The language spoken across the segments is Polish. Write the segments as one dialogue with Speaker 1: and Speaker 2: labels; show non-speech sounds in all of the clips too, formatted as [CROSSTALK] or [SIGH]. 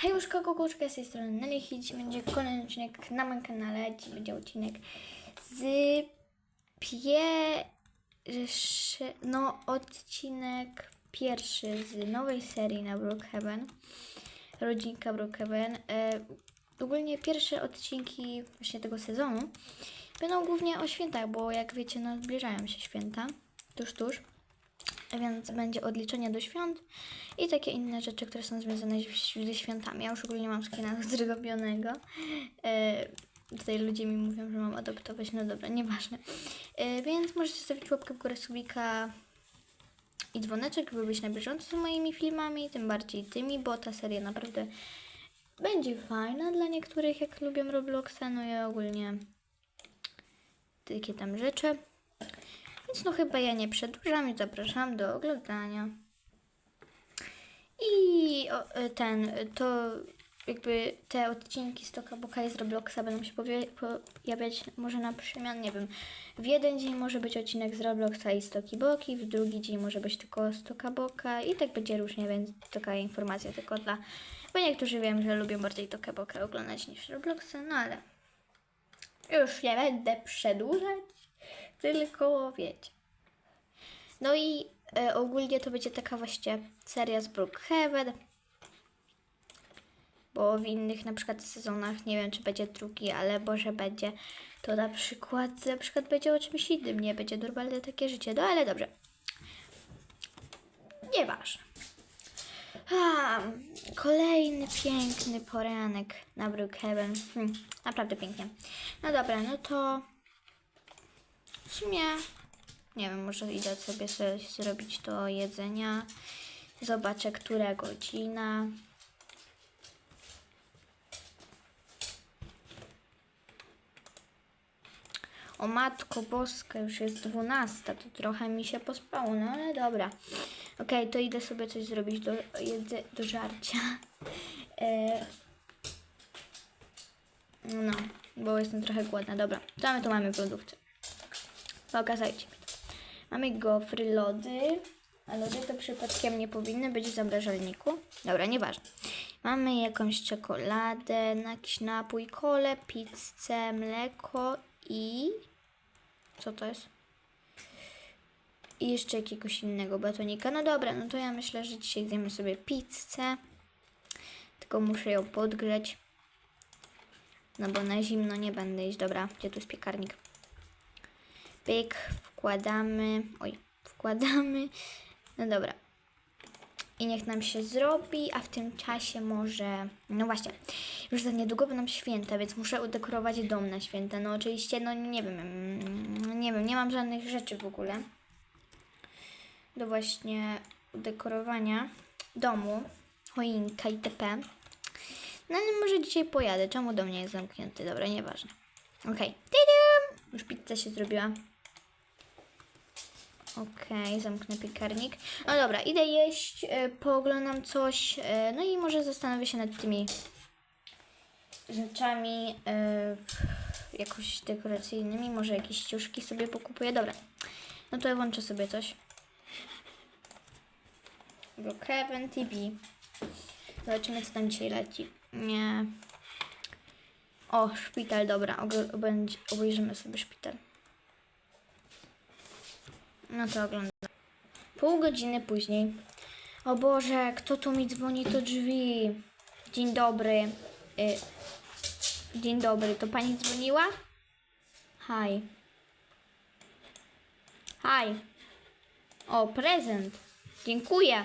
Speaker 1: Hej, już kogo kuczka z tej strony Nelly Dziś będzie kolejny odcinek na moim kanale. Dziś będzie odcinek z pierwszy, no odcinek pierwszy z nowej serii na Brookhaven. Rodzinka Brookhaven. E, ogólnie pierwsze odcinki właśnie tego sezonu będą głównie o świętach, bo jak wiecie, no zbliżają się święta. Tuż, tuż. Więc będzie odliczenie do świąt i takie inne rzeczy, które są związane ze świętami. Ja już ogólnie mam skina [LAUGHS] zrobionego. E, tutaj ludzie mi mówią, że mam adoptować. No dobra, nieważne. E, więc możecie zostawić łapkę w górę subika i dzwoneczek, by być na bieżąco z moimi filmami, tym bardziej tymi, bo ta seria naprawdę będzie fajna dla niektórych, jak lubią Robloxa, no i ogólnie takie tam rzeczy. Więc no chyba ja nie przedłużam i zapraszam do oglądania. I e, ten, to jakby te odcinki z Toka Boka i z Robloxa będą się pojawiać może na przemian, nie wiem. W jeden dzień może być odcinek z Robloxa i z Toki Boki, w drugi dzień może być tylko z Toka Boka i tak będzie różnie, więc taka informacja tylko dla... Bo niektórzy wiem, że lubią bardziej Toka Boka oglądać niż Robloxa, no ale już nie będę przedłużać, tylko wiecie. No i e, ogólnie to będzie taka właśnie seria z Brookhaven. Bo w innych na przykład sezonach, nie wiem czy będzie drugi, ale może będzie to na przykład, na przykład będzie o czymś innym, nie będzie normalne takie życie. No ale dobrze. Nieważne. A, kolejny piękny poranek na Brookhaven. Hm, naprawdę pięknie. No dobra, no to w sumie nie wiem, może idę sobie, zrobić to jedzenia. Zobaczę, która godzina. O matko boska, już jest 12, to trochę mi się pospało, no ale dobra. Okej, to idę sobie coś zrobić do, jedze, do żarcia. [LAUGHS] E, no, bo jestem trochę głodna. Dobra, co my tu mamy w lodówce? Pokazajcie mi. Mamy gofry, lody. A lody to przypadkiem nie powinny być w zamrażalniku. Dobra, nieważne. Mamy jakąś czekoladę, jakiś napój, kole, pizzę, mleko i... Co to jest? I jeszcze jakiegoś innego batonika. No dobra, no to ja myślę, że dzisiaj zjemy sobie pizzę. Tylko muszę ją podgrzeć. No bo na zimno nie będę iść. Dobra, gdzie tu jest piekarnik? Pyk, wkładamy. Oj, wkładamy. No dobra. I niech nam się zrobi, a w tym czasie może. No właśnie, już za niedługo będą święta, więc muszę udekorować dom na święta. No oczywiście, no nie wiem, nie wiem, nie mam żadnych rzeczy w ogóle do właśnie udekorowania domu, choinka itp. No ale może dzisiaj pojadę. Czemu do mnie jest zamknięty? Dobra, nieważne. Okej. Okay. Już pizza się zrobiła. Okej, zamknę piekarnik. No dobra, idę jeść, e, pooglądam coś, e, no i może zastanowię się nad tymi rzeczami e, jakoś dekoracyjnymi, może jakieś ciuszki sobie pokupuję. Dobra, no to ja włączę sobie coś. Brookhaven TV. Zobaczymy, co tam dzisiaj leci. Nie. O, szpital, dobra. Obejrzymy sobie szpital. No to oglądam. Pół godziny później. O Boże, kto tu mi dzwoni do drzwi? Dzień dobry. Y, dzień dobry, to pani dzwoniła? Hi. Hi. O, prezent. Dziękuję.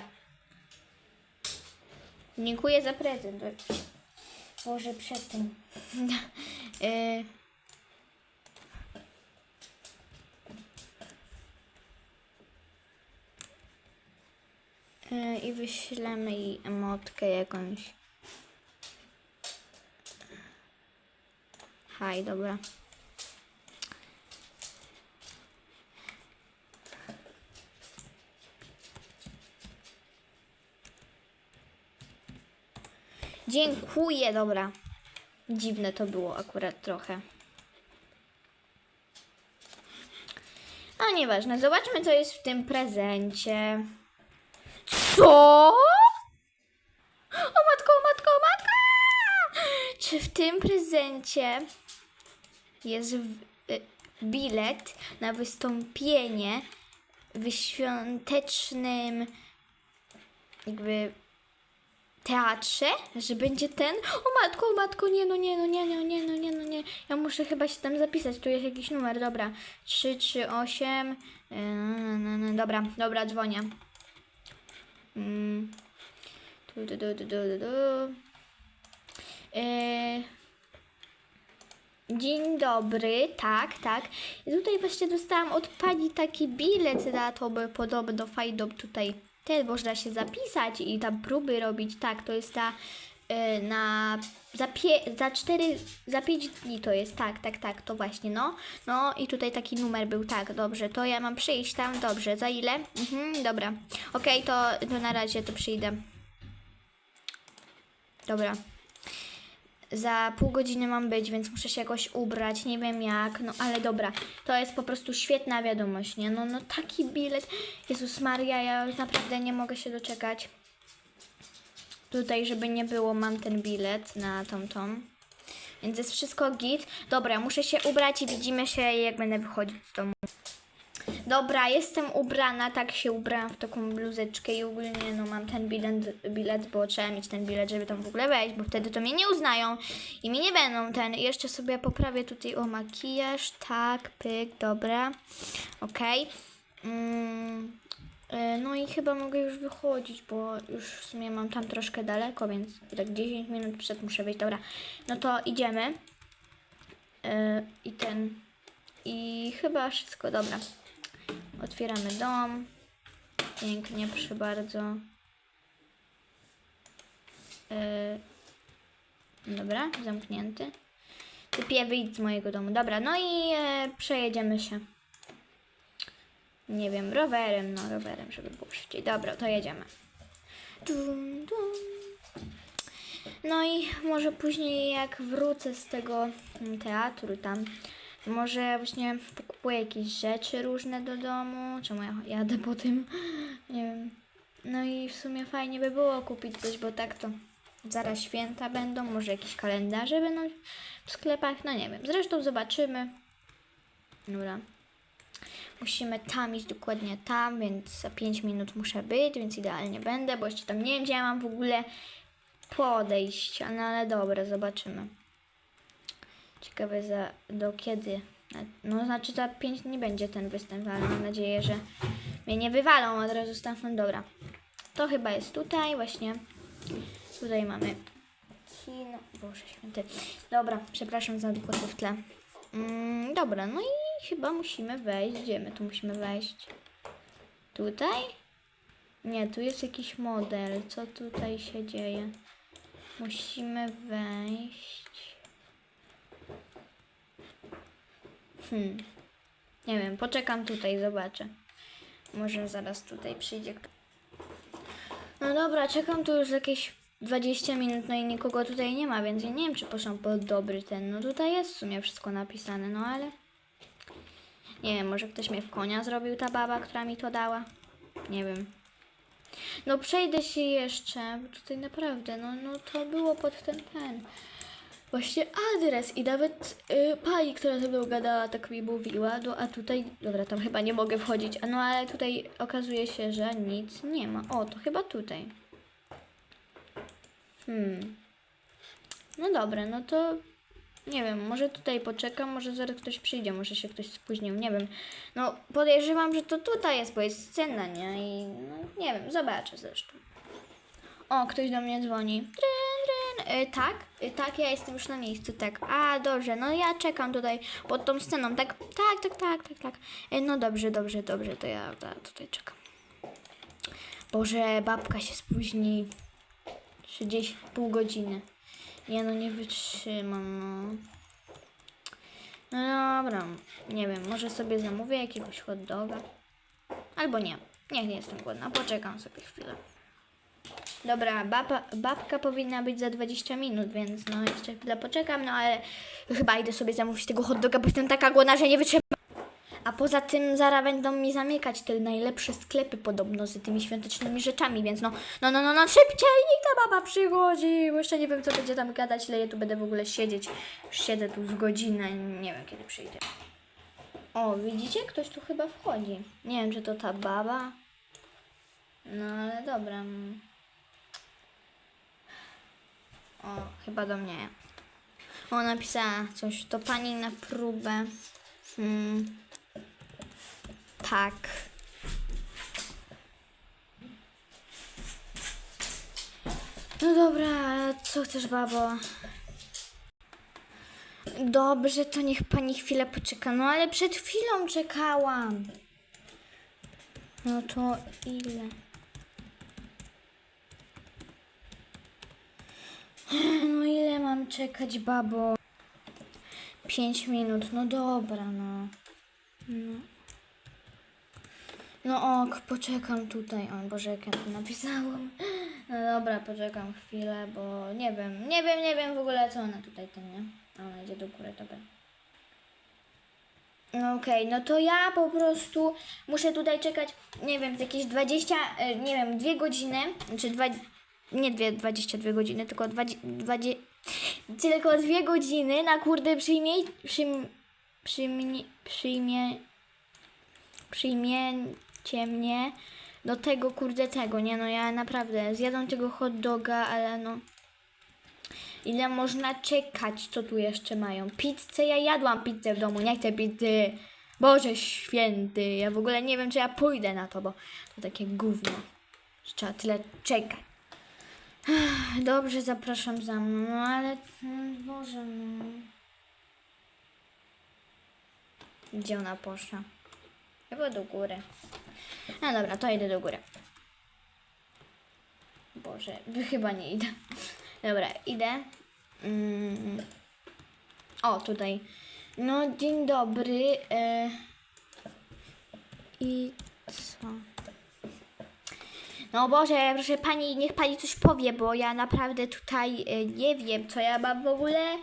Speaker 1: Dziękuję za prezent. Boże, przestań. [LAUGHS] y, I wyślemy jej emotkę jakąś. Haj, dobra. Dziękuję, dobra. Dziwne to było akurat trochę. A nieważne, zobaczmy co jest w tym prezencie. Co? O matko, o matko, o matko! że w tym prezencie jest y, bilet na wystąpienie w świątecznym jakby teatrze, że będzie ten. O matko, o matko, nie no, nie no, nie no, nie no, nie no, nie. Ja muszę chyba się tam zapisać, tu jest jakiś numer, dobra. 3, 3, 8. Yy, no, no, no, dobra, dobra, dzwonię. Mm. Tu, tu, tu, tu, tu, tu. Yy. Dzień dobry, tak, tak. I tutaj właśnie dostałam od pani taki bilet na to, by podobno fajną tutaj też można się zapisać i tam próby robić. Tak, to jest ta na za, pie, za 4, za 5 dni to jest, tak, tak, tak, to właśnie, no. No i tutaj taki numer był, tak, dobrze, to ja mam przyjść tam, dobrze, za ile? Mhm, dobra. Okej, to, to na razie to przyjdę. Dobra. Za pół godziny mam być, więc muszę się jakoś ubrać, nie wiem jak, no ale dobra, to jest po prostu świetna wiadomość, nie? No, no taki bilet, Jezus Maria, ja naprawdę nie mogę się doczekać. Tutaj, żeby nie było, mam ten bilet na tą tą. Więc jest wszystko git. Dobra, muszę się ubrać i widzimy się jak będę wychodzić z domu. Dobra, jestem ubrana, tak się ubrałam w taką bluzeczkę i ogólnie no mam ten bilet, bilet, bo trzeba mieć ten bilet, żeby tam w ogóle wejść, bo wtedy to mnie nie uznają i mi nie będą ten. Jeszcze sobie poprawię tutaj o makijaż, tak, pyk, dobra, okej. Mm, y, no i chyba mogę już wychodzić, bo już w sumie mam tam troszkę daleko, więc tak 10 minut przed muszę wyjść, dobra. No to idziemy. Y, I ten, i chyba wszystko, dobra. Otwieramy dom. Pięknie, proszę bardzo. Yy, dobra, zamknięty. Typie wyjdź z mojego domu. Dobra, no i e, przejedziemy się. Nie wiem, rowerem, no rowerem, żeby było szybciej. Dobra, to jedziemy. Dum, dum. No i może później jak wrócę z tego teatru tam, może właśnie pokupuję jakieś rzeczy różne do domu. Czemu ja jadę po tym? Nie wiem. No i w sumie fajnie by było kupić coś, bo tak to zaraz święta będą, może jakieś kalendarze będą w sklepach, no nie wiem. Zresztą zobaczymy. Dobra. Musimy tam iść dokładnie tam, więc za 5 minut muszę być, więc idealnie będę, bo jeszcze tam nie wiem, gdzie ja mam w ogóle podejść, no ale dobra, zobaczymy. Ciekawe za do kiedy. No znaczy za 5 dni będzie ten występ, ale mam nadzieję, że mnie nie wywalą od razu stamtąd. Dobra. To chyba jest tutaj właśnie. Tutaj mamy kino. Boże święty. Dobra, przepraszam za głosy w tle. Mm, dobra, no i chyba musimy wejść. Gdzie my tu musimy wejść? Tutaj? Nie, tu jest jakiś model. Co tutaj się dzieje? Musimy wejść. Hmm. Nie wiem, poczekam tutaj, zobaczę. Może zaraz tutaj przyjdzie. No dobra, czekam tu już jakieś 20 minut, no i nikogo tutaj nie ma, więc ja nie wiem, czy poszłam po dobry ten. No tutaj jest w sumie wszystko napisane, no ale... Nie wiem, może ktoś mnie w konia zrobił, ta baba, która mi to dała? Nie wiem. No przejdę się jeszcze, bo tutaj naprawdę, no, no to było pod ten ten. Właśnie adres i nawet y, pani, która ze mną gadała, tak mi mówiła, no a tutaj, dobra, tam chyba nie mogę wchodzić, a no ale tutaj okazuje się, że nic nie ma. O, to chyba tutaj. Hmm. No dobra, no to nie wiem, może tutaj poczekam, może zaraz ktoś przyjdzie, może się ktoś spóźnił, nie wiem. No podejrzewam, że to tutaj jest, bo jest scena, nie? I no nie wiem, zobaczę zresztą. O, ktoś do mnie dzwoni. Tryn, tryn. Y, tak, y, tak, ja jestem już na miejscu, tak. A, dobrze, no ja czekam tutaj pod tą sceną, tak? Tak, tak, tak, tak, tak. Y, no dobrze, dobrze, dobrze, to ja, to ja tutaj czekam. Boże, babka się spóźni. 30, pół godziny. Nie no, nie wytrzymam, no. No dobra, nie wiem, może sobie zamówię jakiegoś hot doga. Albo nie, nie, nie jestem głodna, poczekam sobie chwilę. Dobra, baba, babka powinna być za 20 minut, więc no jeszcze chwilę poczekam, no ale chyba idę sobie zamówić tego hot doga, bo jestem taka głodna, że nie wytrzymam. A poza tym zaraz będą mi zamykać te najlepsze sklepy podobno z tymi świątecznymi rzeczami, więc no, no, no, no, no szybciej, niech ta baba przychodzi, bo jeszcze nie wiem, co będzie tam gadać, ile ja tu będę w ogóle siedzieć. Już siedzę tu z godzinę, nie wiem, kiedy przyjdzie. O, widzicie? Ktoś tu chyba wchodzi. Nie wiem, czy to ta baba. No, ale dobra. O, chyba do mnie. O, napisała coś. To pani na próbę. Hmm. Tak. No dobra, co chcesz, babo? Dobrze, to niech pani chwilę poczeka. No ale przed chwilą czekałam. No to ile? No ile mam czekać, babo? Pięć minut, no dobra, no. No, no ok, poczekam tutaj. O Boże, jak ja to napisałam. No dobra, poczekam chwilę, bo nie wiem, nie wiem, nie wiem w ogóle co ona tutaj ten, nie? A ona idzie do góry, dobra. No okej, no to ja po prostu muszę tutaj czekać, nie wiem, jakieś 20, e, nie wiem, dwie godziny, czy dwa, nie dwie, 22 godziny, tylko 20, 20 tylko dwie godziny na kurde przyjmie, przyjm, przyjmie, przyjmie, przyjmiecie mnie do tego kurde tego, nie no ja naprawdę zjadam tego hot doga, ale no ile można czekać, co tu jeszcze mają? Pizzę, ja jadłam pizzę w domu, nie chcę pizzy. Boże święty, ja w ogóle nie wiem, czy ja pójdę na to, bo to takie gówno, że trzeba tyle czekać. Dobrze, zapraszam za mną, no ale mm, Boże, no. Gdzie ona poszła? Chyba do góry. No dobra, to idę do góry. Boże, chyba nie idę. Dobra, idę. Mm. O, tutaj. No, dzień dobry. E... I co? No Boże, proszę pani, niech pani coś powie, bo ja naprawdę tutaj e, nie wiem, co ja mam w ogóle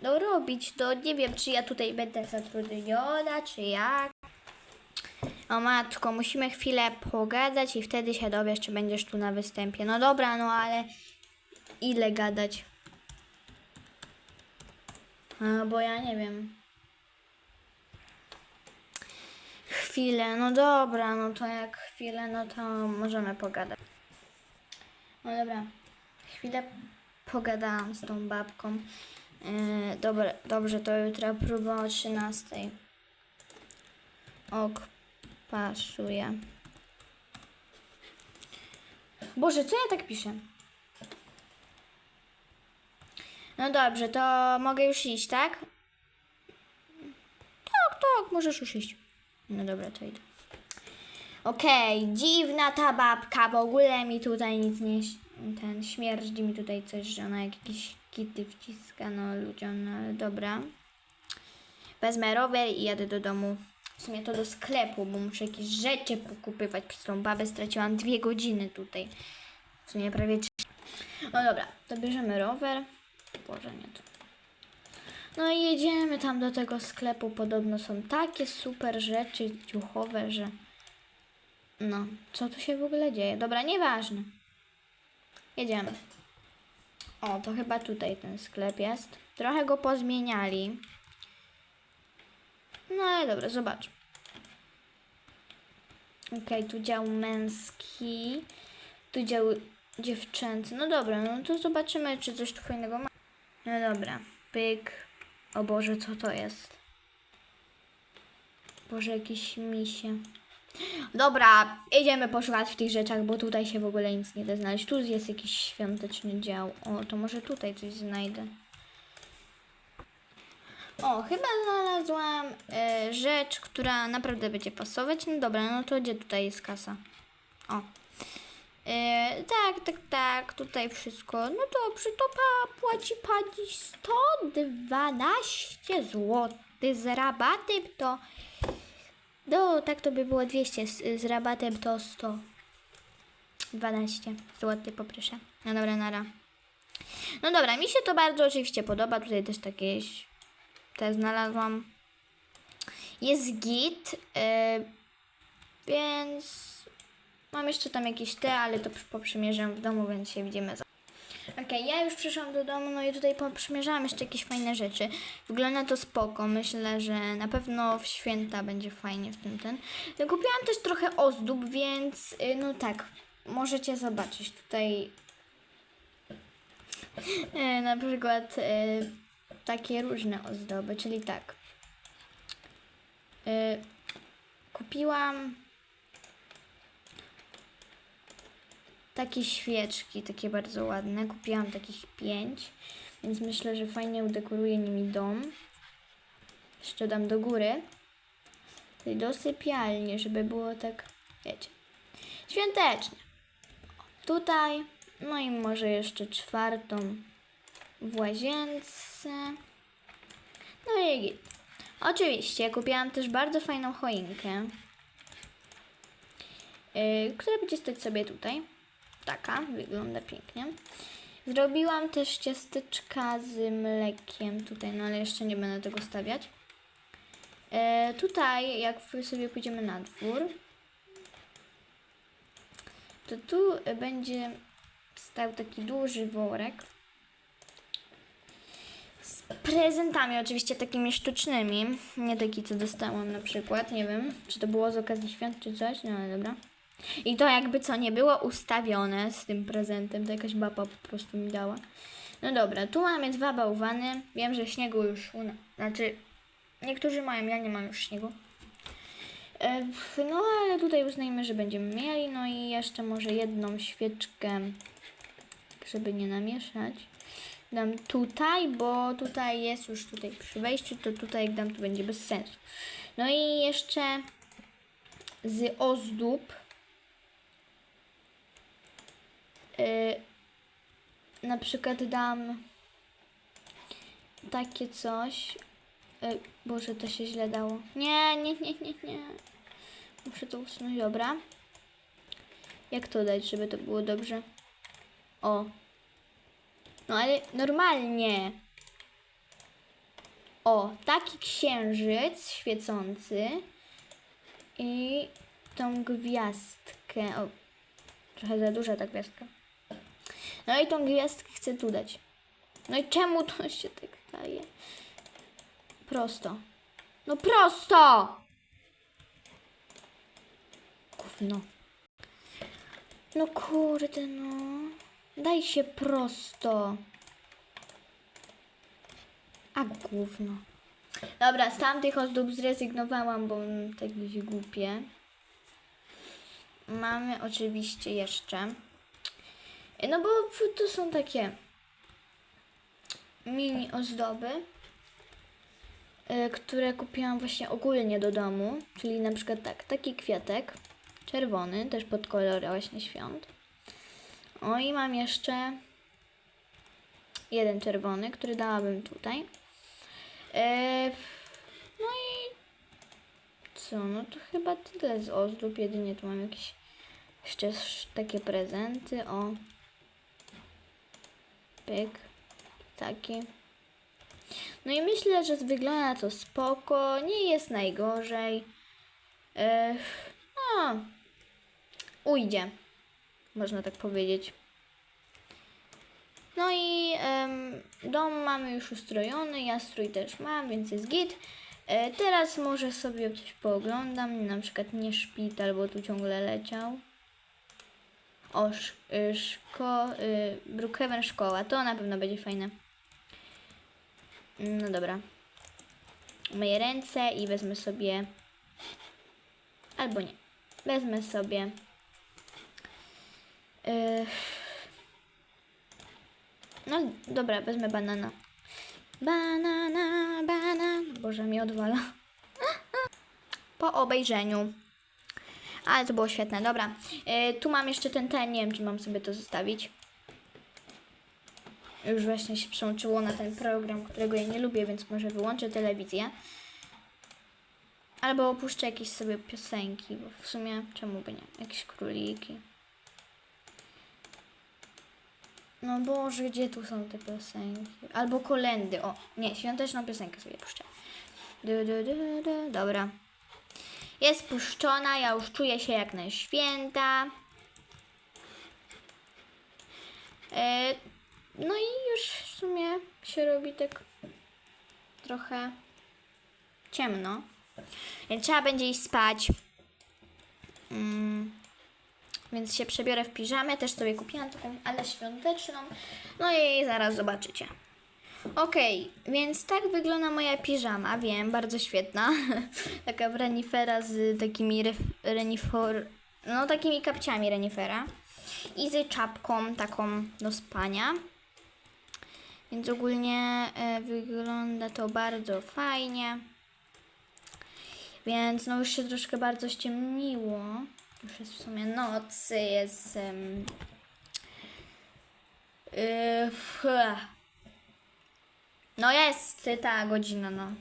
Speaker 1: no, robić. To nie wiem, czy ja tutaj będę zatrudniona, czy jak. O matko, musimy chwilę pogadać i wtedy się dowiesz, czy będziesz tu na występie. No dobra, no ale ile gadać? A, bo ja nie wiem. Chwilę, no dobra, no to jak chwilę, no to możemy pogadać. No dobra, chwilę pogadałam z tą babką. Yy, dobra, dobrze, to jutro próba o 13. Ok, pasuje. Boże, co ja tak piszę? No dobrze, to mogę już iść, tak? Tak, tak, możesz już iść. No dobra, to idę. Okej, dziwna ta babka, w ogóle mi tutaj nic nie... Ten, śmierdzi mi tutaj coś, że ona jakieś kity wciska, no ludziom, no ale dobra. Wezmę rower i jadę do domu. W sumie to do sklepu, bo muszę jakieś rzeczy pokupywać. Przez tą babę straciłam dwie godziny tutaj. W sumie prawie trzy. No dobra, to bierzemy rower. Boże, nie to. No i jedziemy tam do tego sklepu. Podobno są takie super rzeczy ciuchowe, że... No, co tu się w ogóle dzieje? Dobra, nieważne. Jedziemy. O, to chyba tutaj ten sklep jest. Trochę go pozmieniali. No ale dobra, zobacz. Okej, tu dział męski. Tu dział dziewczęcy. No dobra, no to zobaczymy, czy coś tu fajnego ma. No dobra, pyk. O Boże, co to jest? Boże, jakieś misie. Dobra, idziemy poszukać w tych rzeczach, bo tutaj się w ogóle nic nie da znaleźć. Tu jest jakiś świąteczny dział. O, to może tutaj coś znajdę. O, chyba znalazłam e, rzecz, która naprawdę będzie pasować. No dobra, no to gdzie tutaj jest kasa? O. E, tak, tak, tak, tutaj wszystko. No dobrze, to pa, płaci pani 112 zł z rabatem to... No, tak to by było 200, z, z rabatem to 112 zł, poproszę. No dobra, nara. No dobra, mi się to bardzo oczywiście podoba. Tutaj też takie te znalazłam. jest git, e, więc mam jeszcze tam jakieś te, ale to poprzymierzam w domu, więc się widzimy za. Okej, ja już przyszłam do domu, no i tutaj poprzymierzałam jeszcze jakieś fajne rzeczy. Wygląda to spoko, myślę, że na pewno w święta będzie fajnie w tym ten. No, Kupiłam też trochę ozdób, więc y, no tak, możecie zobaczyć tutaj y, [LAUGHS] na przykład y, takie różne ozdoby, czyli tak. Y, kupiłam takie świeczki, takie bardzo ładne. Kupiłam takich pięć, więc myślę, że fajnie udekoruję nimi dom. Jeszcze dam do góry. Do sypialni, żeby było tak, wiecie, świątecznie. Tutaj, no i może jeszcze czwartą w łazience. No i git. Oczywiście kupiłam też bardzo fajną choinkę, yy, która będzie stać sobie tutaj. Taka, wygląda pięknie. Zrobiłam też ciasteczka z mlekiem tutaj, no ale jeszcze nie będę tego stawiać. E, tutaj, jak sobie pójdziemy na dwór, to tu będzie stał taki duży worek z prezentami, oczywiście takimi sztucznymi, nie taki co dostałam na przykład, nie wiem, czy to było z okazji świąt czy coś, no ale dobra. I to jakby co nie było ustawione z tym prezentem, to jakaś baba po prostu mi dała. No dobra, tu mamy dwa bałwany, wiem, że śniegu już u znaczy niektórzy mają, ja nie mam już śniegu. E, No ale tutaj uznajmy, że będziemy mieli, no i jeszcze może jedną świeczkę, żeby nie namieszać. Dam tutaj, bo tutaj jest już tutaj przy wejściu, to tutaj jak dam, to będzie bez sensu. No i jeszcze z ozdób y, na przykład dam takie coś. Y, Boże, to się źle dało. Nie, nie, nie, nie, nie. Muszę to usunąć, dobra. Jak to dać, żeby to było dobrze? O. No ale normalnie. O, taki księżyc świecący i tą gwiazdkę. O, trochę za duża ta gwiazdka. No i tą gwiazdkę chcę tu dać. No i czemu to [LAUGHS] się tak daje? Prosto. No prosto! Gówno. No kurde no. Daj się prosto. A gówno. Dobra, z tamtych ozdób zrezygnowałam, bo tak będzie głupie. Mamy oczywiście jeszcze. No bo to są takie mini ozdoby, y, które kupiłam właśnie ogólnie do domu. Czyli na przykład tak, taki kwiatek czerwony, też pod kolor właśnie świąt. O i mam jeszcze jeden czerwony, który dałabym tutaj. E, no i co, no to chyba tyle z ozdób, jedynie tu mam jakieś jeszcze sz- takie prezenty, o. Pyk, taki. No i myślę, że wygląda to spoko, nie jest najgorzej. E, no, ujdzie, można tak powiedzieć. No i dom mamy już ustrojony, ja strój też mam, więc jest git. E, teraz może sobie coś pooglądam, na przykład nie szpital, bo tu ciągle leciał. O, y, szko, y, Brookhaven szkoła, to na pewno będzie fajne. No dobra. Myję ręce i wezmę sobie... Albo nie. Wezmę sobie... no dobra, wezmę banana. Banana, banan. Boże, mi odwala. Po obejrzeniu. Ale to było świetne, dobra. Y, tu mam jeszcze ten ten, nie wiem czy mam sobie to zostawić. Już właśnie się przełączyło na ten program, którego ja nie lubię, więc może wyłączę telewizję. Albo opuszczę jakieś sobie piosenki, bo w sumie czemu by nie? Jakieś króliki. No Boże, gdzie tu są te piosenki? Albo kolendy, o. Nie, świąteczną piosenkę sobie puszczę. Du, du, du, du. Dobra. Jest puszczona, ja już czuję się jak na święta. E, no i już w sumie się robi tak trochę ciemno. Więc trzeba będzie iść spać. Mm, więc się przebiorę w piżamę. Też sobie kupiłam taką, ale świąteczną. No i zaraz zobaczycie. Okej, więc tak wygląda moja piżama. Wiem, bardzo świetna. [LAUGHS] Taka renifera z takimi ref, renifor, no takimi kapciami renifera. I z czapką taką do spania. Więc ogólnie e, wygląda to bardzo fajnie. Więc no już się troszkę bardzo ściemniło. Już jest w sumie noc, jest... Um, yy, no jest ta godzina, no.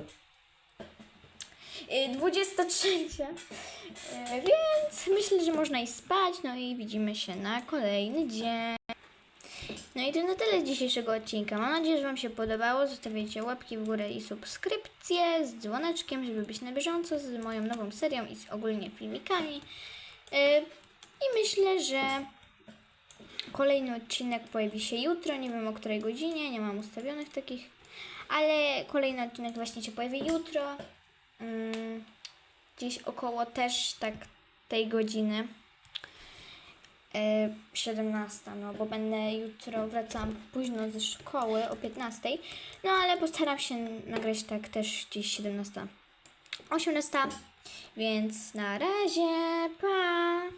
Speaker 1: Yy, 23. Yy, więc myślę, że można iść spać. No i widzimy się na kolejny dzień. No i to na tyle z dzisiejszego odcinka. Mam nadzieję, że Wam się podobało. Zostawiajcie łapki w górę i subskrypcje z dzwoneczkiem, żeby być na bieżąco z moją nową serią i z ogólnie filmikami. Yy, I myślę, że kolejny odcinek pojawi się jutro. Nie wiem o której godzinie, nie mam ustawionych takich, ale kolejny odcinek właśnie się pojawi jutro. Yy, gdzieś około też tak tej godziny. E, 17, no bo będę jutro wracam późno ze szkoły o 15, no ale postaram się nagrać tak też gdzieś 17, 18, więc na razie, pa!